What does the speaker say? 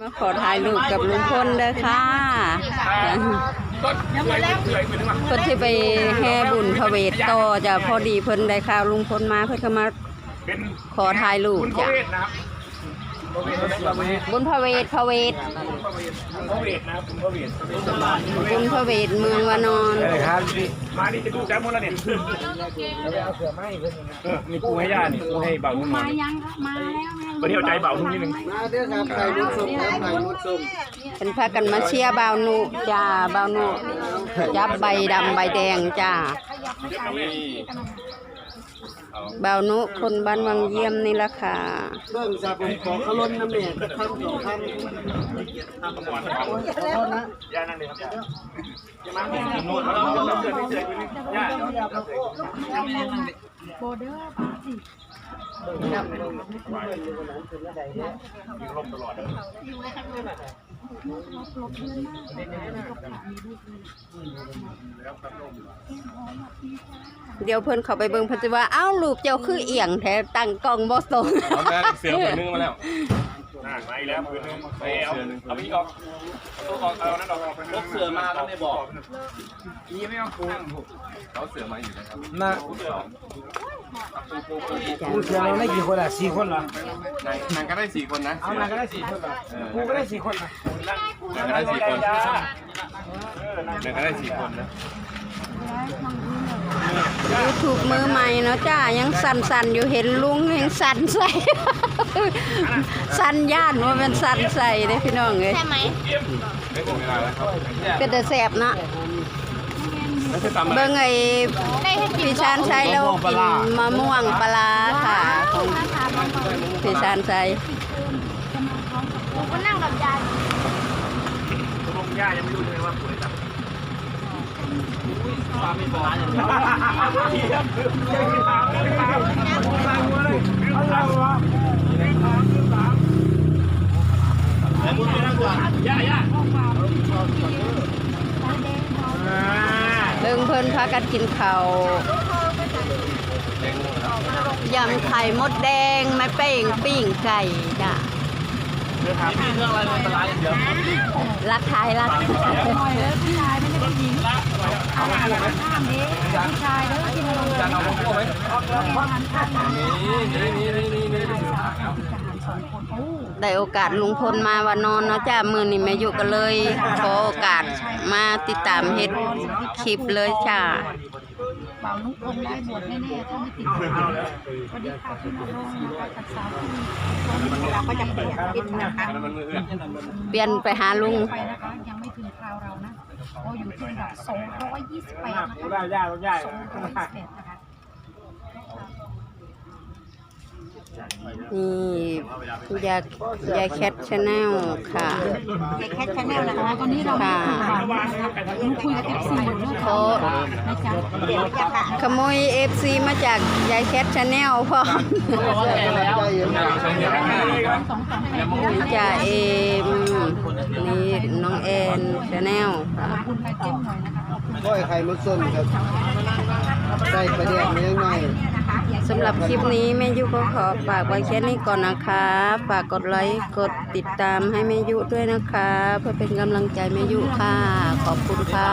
มาขอถ่ายรูปกับลุงพลเด้อค่ะเพิ่นที่ไปแห่บุญพระเวทต่อจะพอดีเพิ่นได้ข่าวลุงพลมาเพิ่นก็มาขอถ่ายรูปจ้ะ บพระเวทพระเวทบุญพระเวทพระเวทพระเวทนะคุณพระเวทบุญพระเวทเมืองวานอนมาดิจะดูแก้มดแล้วเนี่ยเออนี่ปูให้ย่านี่ปูให้เบานุ่มมายังมาแล้ววันนี้เอาใจเบานุ่มนิดนึงมาเด้อครับไข่มุดส้มครับไข่มุดส้มเป็นพากันมาเชียร์บ่าวนุจ้าเบาวนุจับใบดำใบแดงจ้า บ่าวนุคนบ้านวังเยี่ยมนี่ละค่ะ เบิ่งซะผมขอขล้นน้ำแม่จะทำสองครั้งขอโทษนะย่านั่งเลยครับย่าอย่ามาโน่นเราเกิดไม่เจอคุณย่าเดี๋ยวเพิ่นเข้าไปเบิ่งเพิ่นสิว่าอ้าวรูปเจ้าคือเอียงแท้ตั้งกล้องบ่ตรงเอาแม่เสือผืนนึงมาแล้วอ่ามาอีกแล้วปืนนึงไปเอาเอาไปออกเอาออกเอานั่นออกพกเสือมาแล้วไม่บอกนี่ไม่เอาปูเขาเสือมาอยู่นะครับนะ กูเสียเราได้กี่คนอะสี่คนเหรอนางนางก็ได้สี่คนนะเอามาก็ได้สี่คนเหรอกูก็ได้สี่คนอะนางก็ได้สี่คนนางก็ได้สี่คนนะยูทูบมือใหม่เนาะจ้ายังสั่นๆอยู่เห็นลุงยังสั่นใส่สั่นย่านว่าเป็นสั่นใส่เด้อพี่น้องเอ้ยได้ถึงเวลาแล้วครับเป็นแต่แสบเนาะ เบิ่งไอ้พี่ชานชัยแล้วกินมะม่วงปลาร้าค่ะของพี่ชานชัยตกลงย่ายังไม่รู้เลยว่าปูได้จับความมีโบราณอย่างนี้เทียบคือเทียบคือถามเลยถามถามเลยเอาเราวะแล้วมึงไม่น่ากลัวย่าย่า เบิ่งเพิ่นพากันกินเขาวยำไข่มดแดงไม้เป้งปิ้งไก่จ้ะเดี๋ยวถามพี่เรื่องอะไรมันเป็นไรเดี๋ยวรักทายจานเอาพวกไหมนี่นี่นี่นี่นี่ ได้โอกาสลุงพลมาวันนอนเนาะจ้ามือนี่แม่อยู่ก็เลยขอโอกาสมาติดตามเฮ็ดคลิปเลยจ้าบ่าวนุคงได้บวชแน่ๆถ้าไม่ติดข่าวสวัสดีค่ะพี่น้องนะคะจากสาวที่เราก็จะเปลี่ยนทิศนะคะเปลี่ยนไปหาลุงไปนะคะยังไม่ถึงคราวเรานะเราอยู่ที่ระดับ228นะคะได้ย่าย่า228นะคะ นี่ยายาแคทชาแนลค่ะ แคทชาแนลนะคะ ตอนนี้เราไม่ถึงบ่าวนะคะลุงคุยกับ FC อยู่เรื่องเขานะจ๊ะเดี๋ยวจะค่ะขโมยเอฟซีมาจากยายแคทชาแนลพ่อได้เย็นสองสองแปดนี่จ่าเอมนี่น้องแอนชาแนลค่ะขอบคุณไปเก็บหน่อยนะคะขอบคุณก้อยไข่มุดส้มครับใส่ประเดี๋ยวนี้หน่อย สำหรับคลิปนี้แม่ยุก็ขอฝากไว้แค่นี้ก่อนนะคะ ฝากกดไลค์กดติดตามให้แม่ยุด้วยนะคะ เพื่อเป็นกำลังใจแม่ยุค่ะ ขอบคุณค่ะ